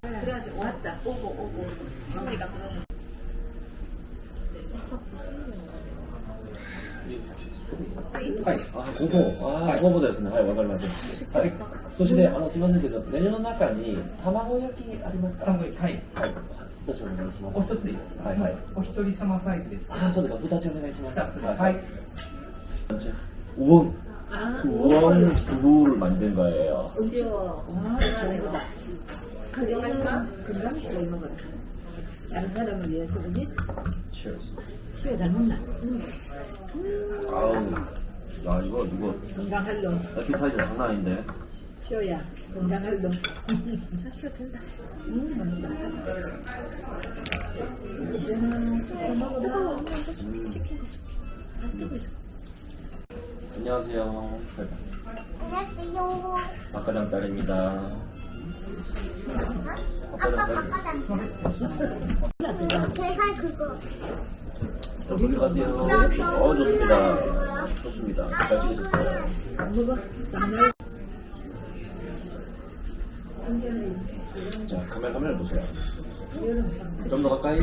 그래가지고 왔다 오고 오고 심리가 그러는 はい。あ、ここ。あ、そうですね。はい、わかりました。はい。そして、あの、すみませんけど、メニューの中に、卵焼きありますか卵はい。はい。二つお願いします。お一つでいいですかはいはい。お一人様サイズですかあ、そうですか。二つお願いします。はい。 우엉. 아 우엉 두부를 만든 거예요. 쉬워 와 좋다 가져갈까? 금방씩 먹어라 다른 사람을 위해서 그지? 치얼스. 쉬워 잘 먹나? 응. 아우. 야, 이거, 이거, 건강할 놈 에피타이저 장난 아닌데. 쉬어야 건강할 놈 쉬어 된다 응 맛있다 소스 먹어라 안녕하세요. 안녕하세요. 박과장 딸입니다. 아빠 박과장 딸. 대살 그거. 어디 가세요? 어, 좋습니다. 좋습니다. 잘? 안 자, 카메라, 카메라 보세요. 좀 더 가까이.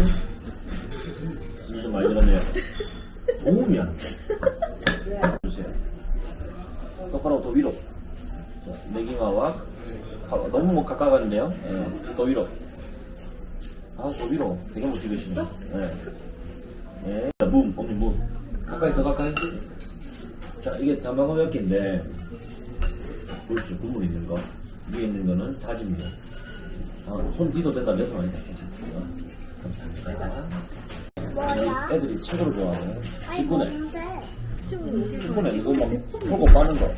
이좀 많이 들었네요. 도우면. 주세요. 내기마와 가- 너무 뭐 가까웠는데요. 예, 더 위로. 아, 더 위로. 되게 못. 예. 예. 자, 문, 언니 문. 가까이, 더 가까이. 자, 이게 단방어 몇 개인데 보이시죠? 국물 있는 거. 위에 있는 거는 무. 아, 손 뒤도 된다, 몇손 아니다. 괜찮고요. 감사합니다. 애들이 최고로 좋아하는 직분에. 직분에 이거 막 보고 빠는 거.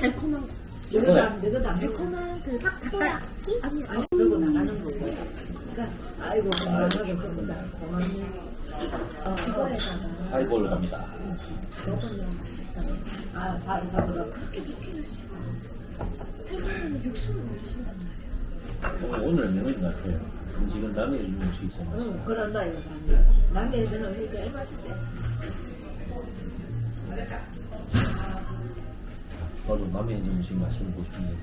달콤한 너희도 안 먹어? 달콤한 그 타코야끼? 아니 아니, 들고 나가는 거고. 그러니까, 아이고, 건강하고 좋다. 고맙네. 어, 이거에다가. 하이볼 갑니다. 먹으면 맛있다. 아, 잡으러 그렇게 좋기는 싫어. 할머니는 육수를 넣어주신단 말이야. 오늘, 오늘 메뉴인 것 같아요. 음식은 남의 음식이 있어 응. 그런다, 이거 남의. 애들은 이게 제일 맛있대. 나도 남의 음식 맛있는 거 싶은데.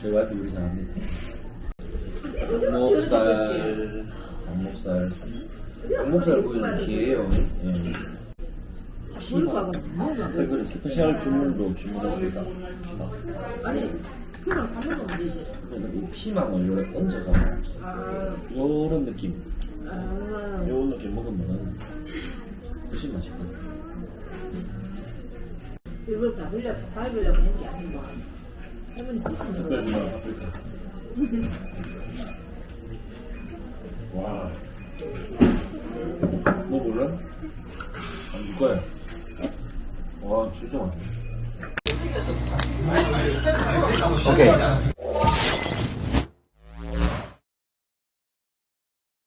저희 와이프 요리 잘합니다. 닭목살, 닭목살. 닭목살 구이는 기회예요. 예. 물가가 너무 많아. 댓글에 스페셜 주문도 주문했습니다. 아니, 그냥 사먹으면 되지. 그러면 이 피망을 요래 얹어서 아, 요런 느낌. 아, 요런 느낌 먹으면 훨씬 맛있거든. 이걸 밟으려고, 밟으려고 한게 아니고. 할머니 특별히 먹어. 아프리카. 와. 뭐 몰라? 안 줄 거야. 와, 진짜 맛있네. 오케이.